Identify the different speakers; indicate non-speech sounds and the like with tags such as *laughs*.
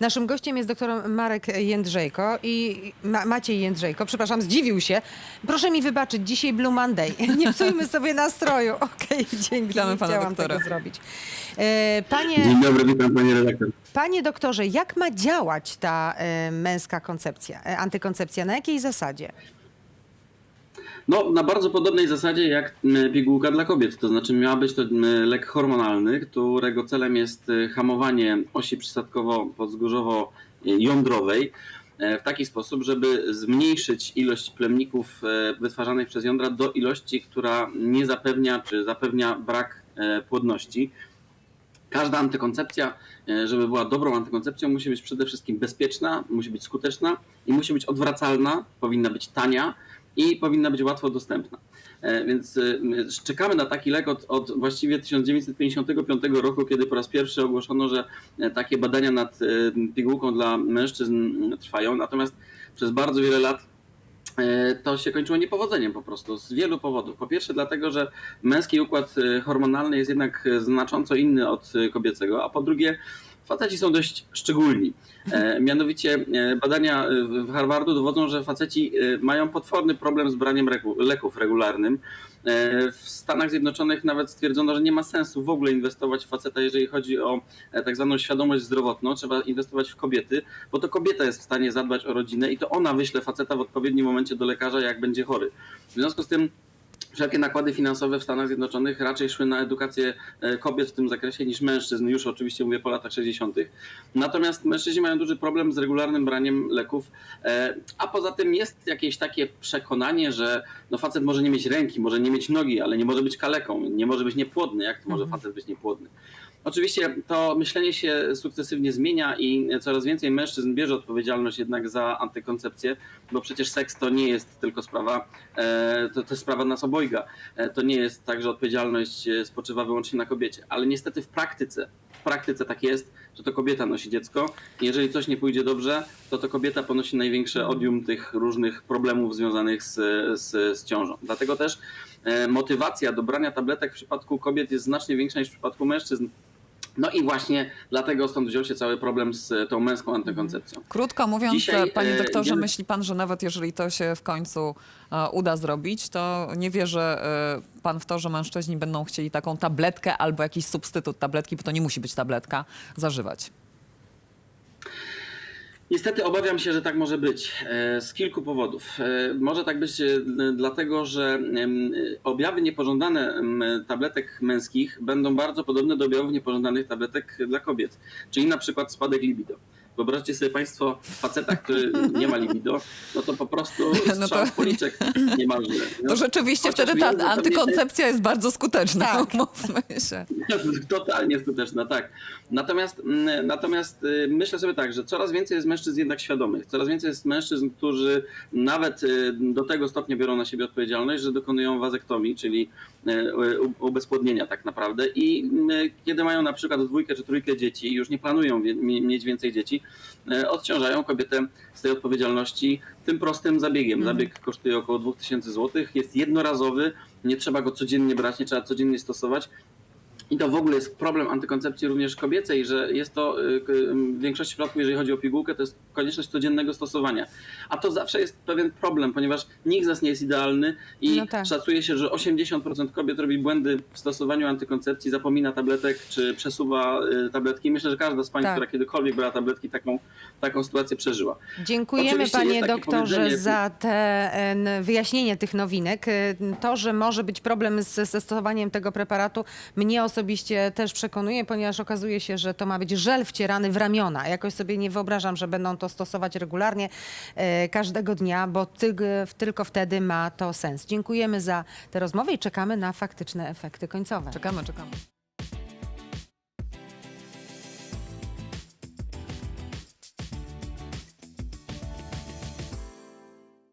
Speaker 1: Naszym gościem jest doktor Marek Jędrzejko i Ma Maciej Jędrzejko, przepraszam, zdziwił się. Proszę mi wybaczyć, dzisiaj Blue Monday. *laughs* Nie psujmy sobie nastroju. *laughs* Okej, dzięki.
Speaker 2: Witamy
Speaker 1: Nie
Speaker 2: pana
Speaker 1: chciałam
Speaker 2: doktora.
Speaker 1: tego zrobić. E, Panie,
Speaker 3: Dzień dobry, witam panie redaktor.
Speaker 1: panie doktorze, jak ma działać ta e, męska koncepcja, e, antykoncepcja? Na jakiej zasadzie?
Speaker 3: No, na bardzo podobnej zasadzie jak pigułka dla kobiet, to znaczy miała być to lek hormonalny, którego celem jest e, hamowanie osi przysadkowo-podzgórzowo-jądrowej e, w taki sposób, żeby zmniejszyć ilość plemników e, wytwarzanych przez jądra do ilości, która nie zapewnia czy zapewnia brak e, płodności. Każda antykoncepcja, e, żeby była dobrą antykoncepcją, musi być przede wszystkim bezpieczna, musi być skuteczna i musi być odwracalna, powinna być tania i powinna być łatwo dostępna. E, Więc e, czekamy na taki lek od, od właściwie 1955 roku, kiedy po raz pierwszy ogłoszono, że e, takie badania nad pigułką dla mężczyzn trwają. Natomiast przez bardzo wiele lat to się kończyło niepowodzeniem po prostu, z wielu powodów. Po pierwsze dlatego, że męski układ hormonalny jest jednak znacząco inny od kobiecego, a po drugie faceci są dość szczególni. E, mianowicie e, badania e, w- Harvardu dowodzą, że faceci mają potworny problem z braniem leków regularnym. W Stanach Zjednoczonych nawet stwierdzono, że nie ma sensu w ogóle inwestować w faceta, jeżeli chodzi o tak zwaną świadomość zdrowotną. Trzeba inwestować w kobiety, bo to kobieta jest w stanie zadbać o rodzinę i to ona wyśle faceta w odpowiednim momencie do lekarza, jak będzie chory. W związku z tym wszelkie nakłady finansowe w Stanach Zjednoczonych raczej szły na edukację e, kobiet w tym zakresie niż mężczyzn, już oczywiście mówię po latach 60. Natomiast mężczyźni mają duży problem z regularnym braniem leków, e, a poza tym jest jakieś takie przekonanie, że no facet może nie mieć ręki, może nie mieć nogi, ale nie może być kaleką, nie może być niepłodny. Jak to może
Speaker 1: Mhm.
Speaker 3: facet być niepłodny? Oczywiście to myślenie się sukcesywnie zmienia i coraz więcej mężczyzn bierze odpowiedzialność jednak za antykoncepcję, bo przecież seks to nie jest tylko sprawa, e, to, to jest sprawa nas obojga. E, To nie jest tak, że odpowiedzialność e, spoczywa wyłącznie na kobiecie, ale niestety w praktyce, w praktyce tak jest, że to kobieta nosi dziecko. Jeżeli coś nie pójdzie dobrze, to to kobieta ponosi największe odium tych różnych problemów związanych z, z, z ciążą. Dlatego też motywacja do brania tabletek w przypadku kobiet jest znacznie większa niż w przypadku mężczyzn. No i właśnie dlatego stąd wziął się cały problem z tą męską antykoncepcją.
Speaker 2: Krótko mówiąc,
Speaker 3: Dzisiaj,
Speaker 2: panie
Speaker 3: e,
Speaker 2: doktorze,
Speaker 3: ja-
Speaker 2: myśli pan, że nawet jeżeli to się w końcu e, uda zrobić, to nie wierzy e, pan w to, że mężczyźni będą chcieli taką tabletkę albo jakiś substytut tabletki, bo to nie musi być tabletka, zażywać.
Speaker 3: Niestety obawiam się, że tak może być e, z kilku powodów. E, Może tak być e, dlatego, że objawy niepożądane tabletek męskich będą bardzo podobne do objawów niepożądanych tabletek dla kobiet, czyli na przykład spadek libido. Wyobraźcie sobie Państwo faceta, który nie ma libido, no to po prostu *laughs*
Speaker 2: No
Speaker 3: strzał
Speaker 2: to-
Speaker 3: w policzek niemalże. No,
Speaker 2: To rzeczywiście
Speaker 3: chociaż
Speaker 2: wtedy ta antykoncepcja jest bardzo skuteczna,
Speaker 1: Tak. *laughs*
Speaker 2: umówmy się. *laughs*
Speaker 3: Totalnie skuteczna, tak. Natomiast, mm, natomiast y, myślę sobie tak, że coraz więcej jest mężczyzn jednak świadomych. Coraz więcej jest mężczyzn, którzy nawet y, do tego stopnia biorą na siebie odpowiedzialność, że dokonują wazektomii, czyli y, ubezpłodnienia tak naprawdę. I kiedy mają na przykład dwójkę czy trójkę dzieci i już nie planują mieć więcej dzieci, odciążają kobietę z tej odpowiedzialności tym prostym zabiegiem.
Speaker 1: Mhm.
Speaker 3: Zabieg kosztuje około 2000 zł, jest jednorazowy, nie trzeba go codziennie brać, nie trzeba codziennie stosować. I to w ogóle jest problem antykoncepcji również kobiecej, że jest to y, w większości przypadków, jeżeli chodzi o pigułkę, to jest konieczność codziennego stosowania. A to zawsze jest pewien problem, ponieważ nikt z nas nie jest idealny i
Speaker 1: No tak.
Speaker 3: szacuje się, że 80% kobiet robi błędy w stosowaniu antykoncepcji, zapomina tabletek czy przesuwa y, tabletki. Myślę, że każda z Pań,
Speaker 1: Tak.
Speaker 3: która kiedykolwiek brała tabletki, taką, taką sytuację przeżyła.
Speaker 1: Dziękujemy
Speaker 3: Oczywiście
Speaker 1: panie doktorze
Speaker 3: powiedzenie-
Speaker 1: za te e, wyjaśnienie tych nowinek. E, To, że może być problem z, ze stosowaniem tego preparatu mnie osobiście też przekonuje, ponieważ okazuje się, że to ma być żel wcierany w ramiona. Jakoś sobie nie wyobrażam, że będą to stosować regularnie e, każdego dnia, bo ty, tylko wtedy ma to sens. Dziękujemy za tę rozmowę i czekamy na faktyczne efekty końcowe.
Speaker 2: Czekamy, czekamy.